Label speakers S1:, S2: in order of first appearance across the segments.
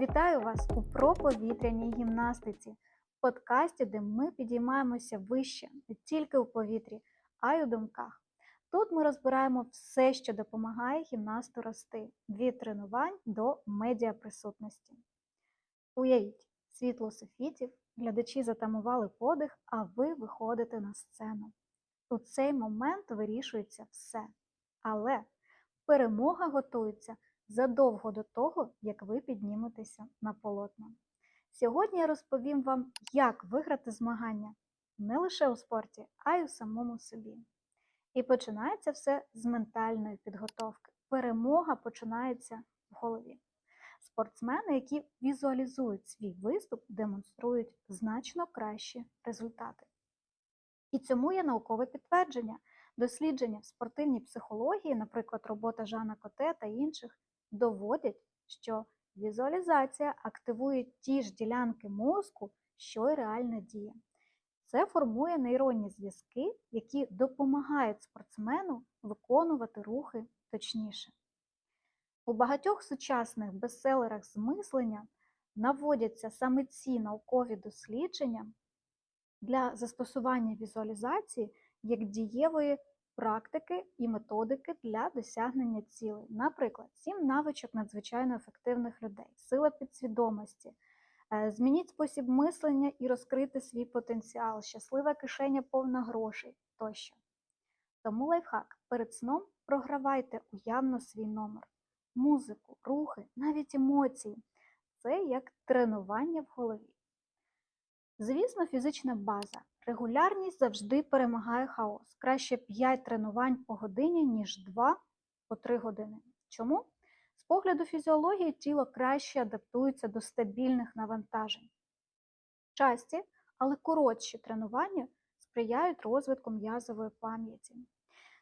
S1: Вітаю вас у проповітряній гімнастиці, подкасті, де ми підіймаємося вище не тільки у повітрі, а й у думках. Тут ми розбираємо все, що допомагає гімнасту рости від тренувань до медіаприсутності. Уявіть, світло софітів, глядачі затамували подих, а ви виходите на сцену. У цей момент вирішується все. Але перемога готується задовго до того, як ви підніметеся на полотно. Сьогодні я розповім вам, як виграти змагання не лише у спорті, а й у самому собі. І починається все з ментальної підготовки. Перемога починається в голові. Спортсмени, які візуалізують свій виступ, демонструють значно кращі результати. І цьому є наукове підтвердження. Дослідження в спортивній психології, наприклад, робота Жана Коте та інших, доводять, що візуалізація активує ті ж ділянки мозку, що й реальна дія. Це формує нейронні зв'язки, які допомагають спортсмену виконувати рухи точніше. У багатьох сучасних бестселерах з мислення наводяться саме ці наукові дослідження для застосування візуалізації як дієвої практики і методики для досягнення цілей. Наприклад, сім навичок надзвичайно ефективних людей, сила підсвідомості. Е, змініть спосіб мислення і розкрити свій потенціал, щаслива кишеня повна грошей тощо. Тому лайфхак перед сном програвайте уявно свій номер, музику, рухи, навіть емоції. Це як тренування в голові. Звісно, фізична база. Регулярність завжди перемагає хаос. Краще 5 тренувань по годині, ніж 2 по 3 години. Чому? З погляду фізіології тіло краще адаптується до стабільних навантажень. Часті, але коротші тренування сприяють розвитку м'язової пам'яті.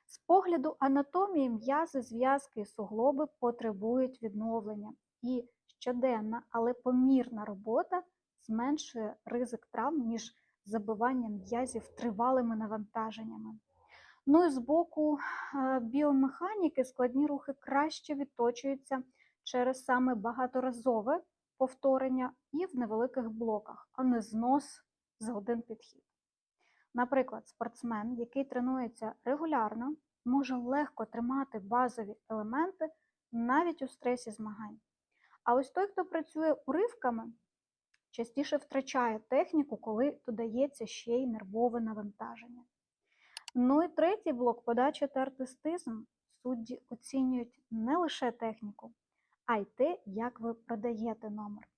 S1: З погляду анатомії м'язи, зв'язки і суглоби потребують відновлення, і щоденна, але помірна робота зменшує ризик травм, ніж забивання м'язів тривалими навантаженнями. Ну і з боку е, біомеханіки складні рухи краще відточуються через саме багаторазове повторення і в невеликих блоках, а не знос за один підхід. Наприклад, спортсмен, який тренується регулярно, може легко тримати базові елементи навіть у стресі змагань. А ось той, хто працює уривками, частіше втрачає техніку, коли додається ще й нервове навантаження. Ну і третій блок подача та артистизм. Судді оцінюють не лише техніку, а й те, як ви продаєте номер.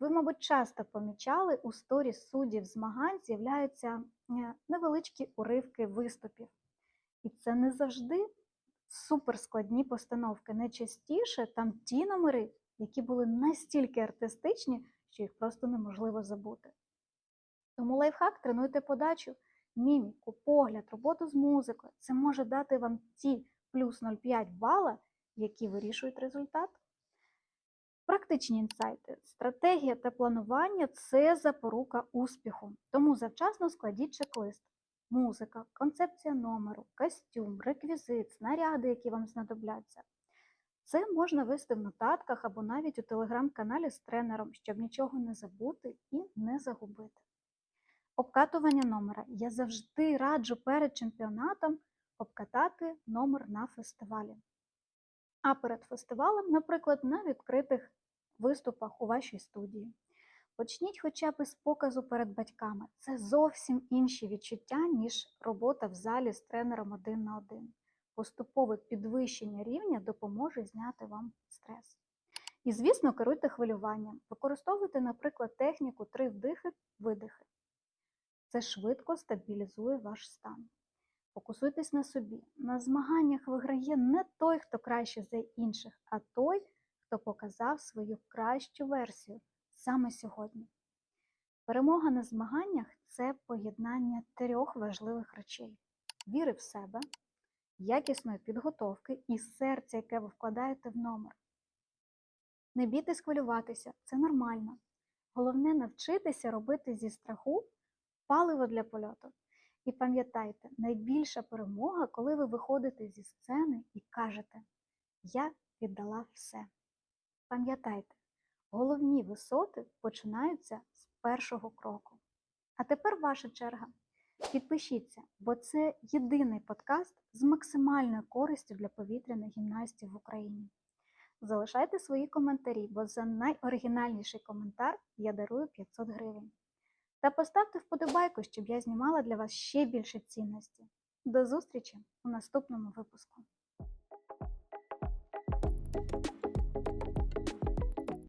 S1: Ви, мабуть, часто помічали, у сторі суддів змагань з'являються е, невеличкі уривки виступів. І це не завжди суперскладні постановки. Найчастіше там ті номери, які були настільки артистичні, що їх просто неможливо забути. Тому лайфхак тренуйте подачу, міміку, погляд, роботу з музикою. Це може дати вам ті плюс 0,5 бала, які вирішують результат. Практичні інсайти. Стратегія та планування це запорука успіху. Тому завчасно складіть чек-лист. Музика, концепція номеру, костюм, реквізит, снаряди, які вам знадобляться. Це можна вести в нотатках або навіть у телеграм-каналі з тренером, щоб нічого не забути і не загубити. Обкатування номера. Я завжди раджу перед чемпіонатом обкатати номер на фестивалі. А перед фестивалем, наприклад, на відкритих виступах у вашій студії. Почніть хоча б із показу перед батьками. Це зовсім інші відчуття, ніж робота в залі з тренером один на один поступове підвищення рівня допоможе зняти вам стрес. І, звісно, керуйте хвилюванням. Використовуйте, наприклад, техніку три вдихи, видихи. Це швидко стабілізує ваш стан. Фокусуйтесь на собі. На змаганнях виграє не той, хто краще за інших, а той, хто показав свою кращу версію саме сьогодні. Перемога на змаганнях це поєднання трьох важливих речей: віри в себе, якісної підготовки і серця, яке ви вкладаєте в номер. Не бійтесь хвилюватися, це нормально. Головне навчитися робити зі страху паливо для польоту. І пам'ятайте, найбільша перемога, коли ви виходите зі сцени і кажете Я віддала все. Пам'ятайте, Головні висоти починаються з першого кроку. А тепер ваша черга. Підпишіться, бо це єдиний подкаст з максимальною користю для повітряних гімнастів в Україні. Залишайте свої коментарі, бо за найоригінальніший коментар я дарую 500 гривень. Та поставте вподобайку, щоб я знімала для вас ще більше цінності. До зустрічі у наступному випуску.